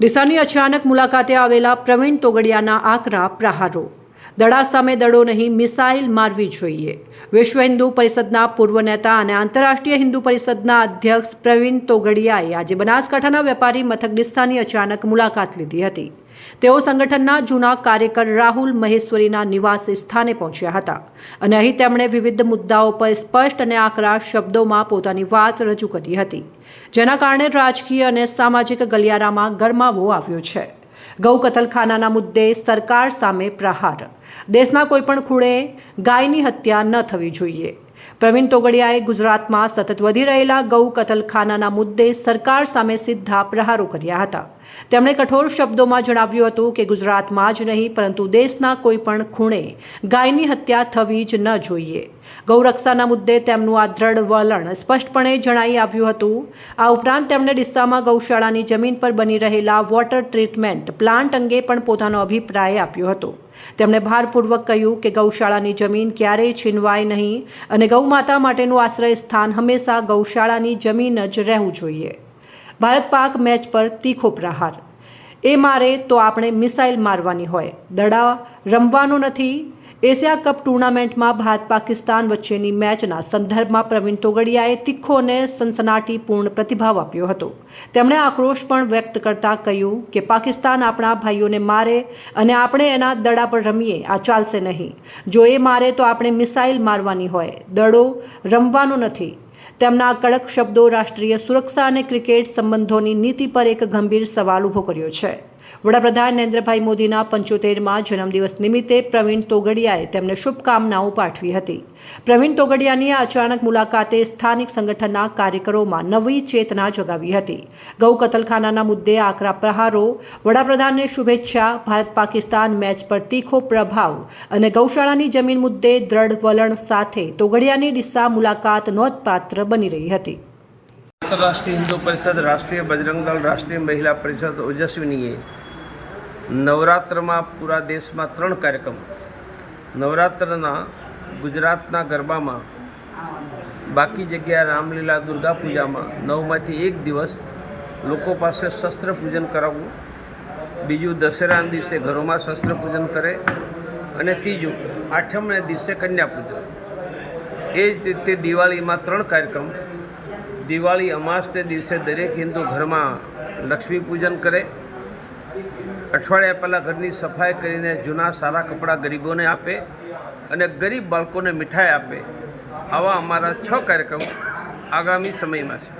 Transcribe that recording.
ડીસાની અચાનક મુલાકાતે આવેલા પ્રવીણ તોગડિયાના આકરા પ્રહારો દડા સામે દડો નહીં, મિસાઇલ મારવી જોઈએ. વિશ્વ હિન્દુ પરિષદના પૂર્વ નેતા અને આંતરરાષ્ટ્રીય હિન્દુ પરિષદના અધ્યક્ષ પ્રવીણ તોગડિયાએ આજે બનાસકાંઠાના વેપારી મથક ડિસ્સાની અચાનક મુલાકાત લીધી હતી. તેઓ સંગઠનના જૂના કાર્યકર રાહુલ મહેશ્વરીના નિવાસ સ્થાને પહોંચ્યા હતા અને અહીં તેમણે વિવિધ મુદ્દાઓ પર સ્પષ્ટ અને આકરા શબ્દોમાં પોતાની વાત રજૂ કરી હતી, જેના કારણે રાજકીય અને સામાજિક ગલિયારામાં ગરમાવો આવ્યો છે. ગૌ કતલખાનાના મુદ્દે સરકાર સામે પ્રહાર. દેશના કોઈપણ ખૂણે ગાયની હત્યા ન થવી જોઈએ. પ્રવીણ તોગડિયાએ ગુજરાતમાં સતત વધી રહેલા ગૌ કતલખાનાના મુદ્દે સરકાર સામે સીધા પ્રહારો કર્યા હતા. તેમણે કઠોર શબ્દોમાં જણાવ્યું હતું કે ગુજરાતમાં જ નહીં, પરંતુ દેશના કોઈપણ ખૂણે ગાયની હત્યા થવી જ ન જોઈએ. ગૌરક્ષાના મુદ્દે તેમનું આ દ્રઢ વલણ સ્પષ્ટપણે જણાઈ આવ્યું હતું. આ ઉપરાંત તેમણે ડિસ્સામાં ગૌશાળાની જમીન પર બની રહેલા વોટર ટ્રીટમેન્ટ પ્લાન્ટ અંગે પણ પોતાનો અભિપ્રાય આપ્યો હતો. તેમણે ભારપૂર્વક કહ્યું કે ગૌશાળાની જમીન ક્યારેય છીનવાય નહીં અને ગૌમાતા માટેનું આશ્રય સ્થાન હંમેશા ગૌશાળાની જમીન જ રહેવું જોઈએ. ભારત પાક મેચ પર તીખો પ્રહાર. એ મારે તો આપણે મિસાઇલ મારવાની હોય. દડા રમવાનો નથી. એશિયા કપ ટુર્નામેન્ટમાં ભારત પાકિસ્તાન વચ્ચેની મેચના સંદર્ભમાં પ્રવીણ તોગડિયાએ તીખો અને સનસનાટીપૂર્ણ પ્રતિભાવ આપ્યો હતો. તેમણે આક્રોશ પણ વ્યક્ત કરતા કહ્યું કે પાકિસ્તાન આપણા ભાઈઓને મારે અને આપણે એના દડા પર રમીએ, આ ચાલશે નહીં. જો એ મારે તો આપણે મિસાઇલ મારવાની હોય. દડો રમવાનો નથી. તેમના કડક શબ્દો રાષ્ટ્રીય સુરક્ષા અને ક્રિકેટ સંબંધોની નીતિ પર એક ગંભીર સવાલ ઊભો કર્યો છે. વડાપ્રધાન નરેન્દ્રભાઈ મોદીના પંચોતેરમાં જન્મદિવસ નિમિત્તે પ્રવીણ તોગડિયાએ તેમને શુભકામનાઓ પાઠવી હતી. પ્રવીણ તોગડિયાની આ અચાનક મુલાકાતે સ્થાનિક સંગઠનના કાર્યકરોમાં નવી ચેતના જગાવી હતી. ગૌ કતલખાનાના મુદ્દે આકરા પ્રહારો, વડાપ્રધાનને શુભેચ્છા, ભારત પાકિસ્તાન મેચ પર તીખો પ્રભાવ અને ગૌશાળાની જમીન મુદ્દે દ્રઢ વલણ સાથે તોગડિયાની ડિસ્સા મુલાકાત નોંધપાત્ર બની રહી હતી. આંતરરાષ્ટ્રીય હિન્દુ પરિષદ, રાષ્ટ્રીય બજરંગ દળ, રાષ્ટ્રીય મહિલા પરિષદ, ઓજસ્વીનીએ નવરાત્રમાં પૂરા દેશમાં ત્રણ કાર્યક્રમ. નવરાત્રના ગુજરાતના ગરબામાં, બાકી જગ્યાએ રામલીલા દુર્ગા પૂજામાં નવમાંથી એક દિવસ લોકો પાસે શસ્ત્ર પૂજન કરાવવું, બીજું દશેરાના દિવસે ઘરોમાં શસ્ત્ર પૂજન કરે અને ત્રીજું આઠમને દિવસે કન્યા પૂજન એ જ રીતે દિવાળીમાં ત્રણ કાર્યક્રમ દિવાળી અમાસને દિવસે દરેક હિન્દુ ઘરમાં લક્ષ્મી પૂજન કરે. અઠવાડિયા પહેલાં ઘરની સફાઈ કરીને જૂના સારા કપડાં ગરીબોને આપે અને ગરીબ બાળકોને મીઠાઈ આપે. આવા અમારા છ કાર્યક્રમ આગામી સમયમાં છે.